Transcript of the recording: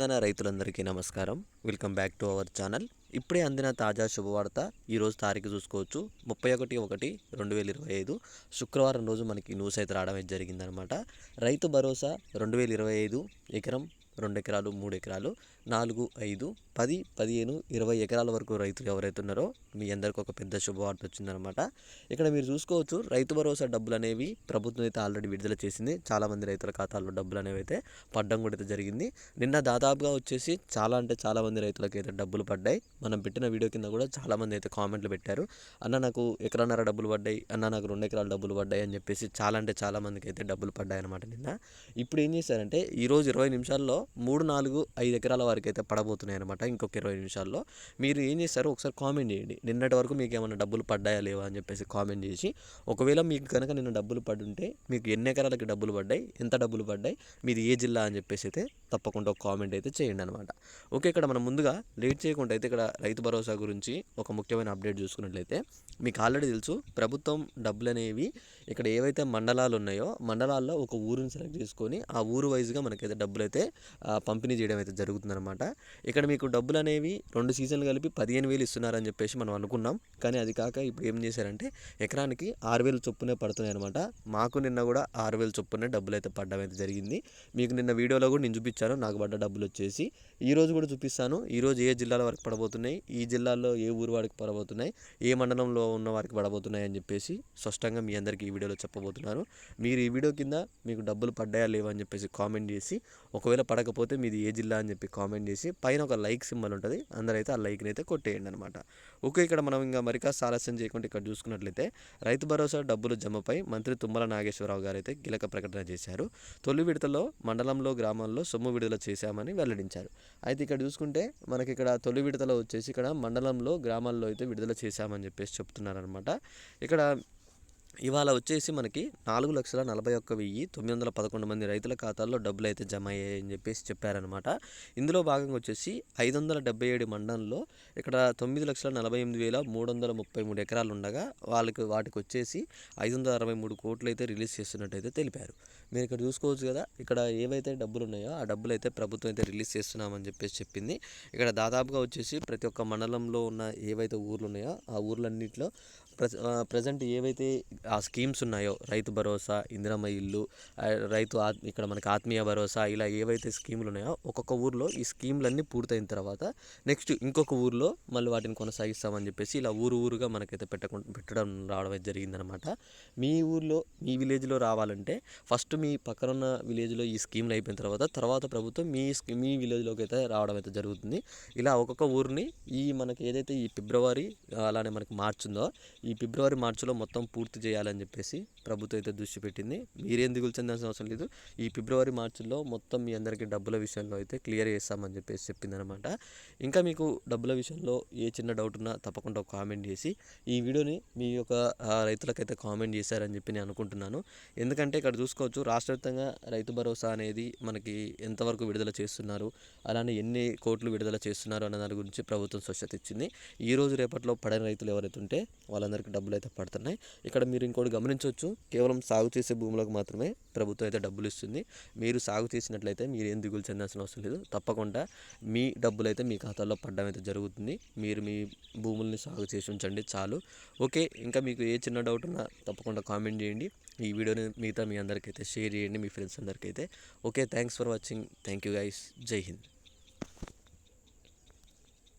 తెలంగాణ రైతులందరికీ నమస్కారం. Welcome back to our channel. ఇప్పుడే అందిన తాజా శుభవార్త ఈరోజు తారీఖు చూసుకోవచ్చు. ముప్పై ఒకటి ఒకటి రెండు వేల ఇరవై ఐదు. శుక్రవారం రోజు మనకి న్యూస్ అయితే రావడం అయితే జరిగిందనమాట. రైతు భరోసా రెండు వేల ఇరవై ఐదు ఎకరం రెండు ఎకరాలు మూడు ఎకరాలు నాలుగు ఐదు పది పదిహేను ఇరవై ఎకరాల వరకు రైతులు ఎవరైతే ఉన్నారో మీ అందరికీ ఒక పెద్ద శుభవార్త వచ్చిందనమాట ఇక్కడ మీరు చూసుకోవచ్చు రైతు భరోసా డబ్బులు అనేవి ప్రభుత్వం అయితే ఆల్రెడీ విడుదల చేసింది. చాలామంది రైతుల ఖాతాల్లో డబ్బులు అనేవి అయితే పడ్డం కూడా అయితే జరిగింది. నిన్న దాదాపుగా వచ్చేసి చాలా అంటే చాలామంది రైతులకు అయితే డబ్బులు పడ్డాయి. మనం పెట్టిన వీడియో కింద కూడా చాలామంది అయితే కామెంట్లు పెట్టారు. అన్న నాకు ఎకరన్నర డబ్బులు పడ్డాయి. అన్న నాకు రెండు ఎకరాల డబ్బులు పడ్డాయి అని చెప్పేసి చాలా అంటే చాలామందికి అయితే డబ్బులు పడ్డాయి అనమాట నిన్న. ఇప్పుడు ఏం చేశారంటే ఈరోజు ఇరవై నిమిషాల్లో మూడు నాలుగు ఐదు ఎకరాల వరకు అయితే పడబోతున్నాయి అనమాట ఇంకొక ఇరవై నిమిషాల్లో. మీరు ఏం చేస్తారు ఒకసారి కామెంట్ చేయండి. నిన్నటి వరకు మీకు ఏమైనా డబ్బులు పడ్డాయా లేవా అని చెప్పేసి కామెంట్ చేసి ఒకవేళ మీకు కనుక నిన్న డబ్బులు పడుంటే మీకు ఎన్ని ఎకరాలకి డబ్బులు పడ్డాయి ఎంత డబ్బులు పడ్డాయి మీది ఏ జిల్లా అని చెప్పేసి అయితే తప్పకుండా ఒక కామెంట్ అయితే చేయండి అనమాట ఓకే ఇక్కడ మనం ముందుగా లేట్ చేయకుండా అయితే ఇక్కడ రైతు భరోసా గురించి ఒక ముఖ్యమైన అప్డేట్ చూసుకున్నట్లయితే మీకు ఆల్రెడీ తెలుసు ప్రభుత్వం డబ్బులు అనేవి ఇక్కడ ఏవైతే మండలాలు ఉన్నాయో మండలాల్లో ఒక ఊరిని సెలెక్ట్ చేసుకొని ఆ ఊరు వైజ్గా మనకైతే డబ్బులు అయితే పంపిణీ చేయడం అయితే జరుగుతుందన్నమాట. ఇక్కడ మీకు డబ్బులు అనేవి రెండు సీజన్లు కలిపి పదిహేను వేలు ఇస్తున్నారని చెప్పేసి మనం అనుకున్నాం. కానీ అది కాక ఇప్పుడు ఏం చేశారంటే ఎకరానికి ఆరు వేలు చొప్పునే పడుతున్నాయి అనమాట మాకు నిన్న కూడా ఆరు వేలు చొప్పునే డబ్బులు అయితే పడడం అయితే జరిగింది. మీకు నిన్న వీడియోలో కూడా నేను చూపించాను. నాకు పడ్డ డబ్బులు వచ్చేసి ఈ రోజు కూడా చూపిస్తాను. ఈరోజు ఏ జిల్లాల వరకు పడబోతున్నాయి? ఈ జిల్లాలో ఏ ఊరు వారికి పడబోతున్నాయి? ఏ మండలంలో ఉన్న వారికి పడబోతున్నాయి అని చెప్పేసి స్పష్టంగా మీ అందరికీ ఈ వీడియోలో చెప్పబోతున్నాను మీరు ఈ వీడియో కింద మీకు డబ్బులు పడ్డాయా లేవా అని చెప్పేసి కామెంట్ చేసి ఒకవేళ పడక లేకపోతే మీది ఏ జిల్లా అని చెప్పి కామెంట్ చేసి పైన ఒక లైక్ సింబల్ ఉంటుంది. అందరైతే ఆ లైక్ని అయితే కొట్టేయండి అనమాట ఓకే ఇక్కడ మనం ఇంకా మరికా ఆలస్యం చేయకుండా ఇక్కడ చూసుకున్నట్లయితే రైతు భరోసా డబ్బులు జమపై మంత్రి తుమ్మల నాగేశ్వరరావు గారు అయితే కీలక ప్రకటన చేశారు. తొలి విడతలో మండలంలో గ్రామాల్లో సొమ్ము విడుదల చేశామని వెల్లడించారు. అయితే ఇక్కడ చూసుకుంటే మనకి ఇక్కడ తొలి విడతలో వచ్చేసి ఇక్కడ మండలంలో గ్రామాల్లో అయితే విడుదల చేశామని చెప్పేసి చెప్తున్నారనమాట ఇక్కడ ఇవాళ వచ్చేసి మనకి నాలుగు లక్షల నలభై ఒక్క వెయ్యి తొమ్మిది వందల పదకొండు మంది రైతుల ఖాతాల్లో డబ్బులు అయితే జమ అయ్యాయని చెప్పేసి చెప్పారనమాట ఇందులో భాగంగా వచ్చేసి ఐదు వందల డెబ్బై ఏడు మండలంలో ఇక్కడ తొమ్మిది లక్షల నలభై ఎనిమిది వేల మూడు వందల ముప్పై మూడు ఎకరాలు ఉండగా వాళ్ళకి వాటికి వచ్చేసి ఐదు వందల అరవై మూడు కోట్లు అయితే రిలీజ్ చేస్తున్నట్టయితే తెలిపారు. మీరు ఇక్కడ చూసుకోవచ్చు కదా ఇక్కడ ఏవైతే డబ్బులు ఉన్నాయో ఆ డబ్బులు అయితే ప్రభుత్వం అయితే రిలీజ్ చేస్తున్నామని చెప్పేసి చెప్పింది. ఇక్కడ దాదాపుగా వచ్చేసి ప్రతి ఒక్క మండలంలో ఉన్న ఏవైతే ఊర్లు ఉన్నాయో ఆ ఊర్లన్నింటిలో ప్రజెంట్ ఏవైతే ఆ స్కీమ్స్ ఉన్నాయో రైతు భరోసా ఇందిరమ్మ ఇల్లు రైతు ఇక్కడ మనకి ఆత్మీయ భరోసా ఇలా ఏవైతే స్కీములు ఉన్నాయో ఒక్కొక్క ఊర్లో ఈ స్కీములన్నీ పూర్తయిన తర్వాత నెక్స్ట్ ఇంకొక ఊర్లో మళ్ళీ వాటిని కొనసాగిస్తామని చెప్పేసి ఇలా ఊరు ఊరుగా మనకైతే పెట్టకుండా పెట్టడం రావడం అయితే జరిగిందనమాట మీ ఊర్లో మీ విలేజ్లో రావాలంటే ఫస్ట్ మీ పక్కన ఉన్న విలేజ్లో ఈ స్కీమ్లు అయిపోయిన తర్వాత తర్వాత ప్రభుత్వం మీ మీ విలేజ్లోకి అయితే రావడం అయితే జరుగుతుంది. ఇలా ఒక్కొక్క ఊరిని ఈ మనకి ఏదైతే ఈ ఫిబ్రవరి అలానే మనకి మార్చ్ ఉందో ఈ ఫిబ్రవరి మార్చిలో మొత్తం పూర్తి చేయాలని చెప్పేసి ప్రభుత్వం అయితే దృష్టి పెట్టింది. మీరేం దిగులు చెందాల్సిన అవసరం లేదు. ఈ ఫిబ్రవరి మార్చిలో మొత్తం మీ అందరికీ డబ్బుల విషయంలో అయితే క్లియర్ చేస్తామని చెప్పేసి చెప్పిందనమాట ఇంకా మీకు డబ్బుల విషయంలో ఏ చిన్న డౌట్ ఉన్నా తప్పకుండా కామెంట్ చేసి ఈ వీడియోని మీ యొక్క రైతులకైతే కామెంట్ చేశారని చెప్పి నేను అనుకుంటున్నాను. ఎందుకంటే ఇక్కడ చూసుకోవచ్చు రాష్ట్ర వ్యాప్తంగా రైతు భరోసా అనేది మనకి ఎంతవరకు విడుదల చేస్తున్నారు అలానే ఎన్ని కోట్లు విడుదల చేస్తున్నారు అన్న దాని గురించి ప్రభుత్వం స్వచ్ఛత ఇచ్చింది. ఈ రోజు రేపట్లో పడిన రైతులు ఎవరైతే ఉంటే వాళ్ళందరూ అందరికీ డబ్బులు అయితే పడుతున్నాయి. ఇక్కడ మీరు ఇంకోటి గమనించవచ్చు కేవలం సాగు చేసే భూములకు మాత్రమే ప్రభుత్వం అయితే డబ్బులు ఇస్తుంది మీరు సాగు చేసినట్లయితే మీరు ఏం దిగులు చెందాల్సిన అవసరం లేదు. తప్పకుండా మీ డబ్బులు అయితే మీ ఖాతాలో పడడం అయితే జరుగుతుంది. మీరు మీ భూముల్ని సాగు చేసి ఉంచండి చాలు. ఓకే ఇంకా మీకు ఏ చిన్న డౌట్ ఉన్నా తప్పకుండా కామెంట్ చేయండి. ఈ వీడియోని మిగతా మీ అందరికైతే షేర్ చేయండి మీ friends అందరికైతే. Okay thanks for watching. Thank you guys. జై హింద్.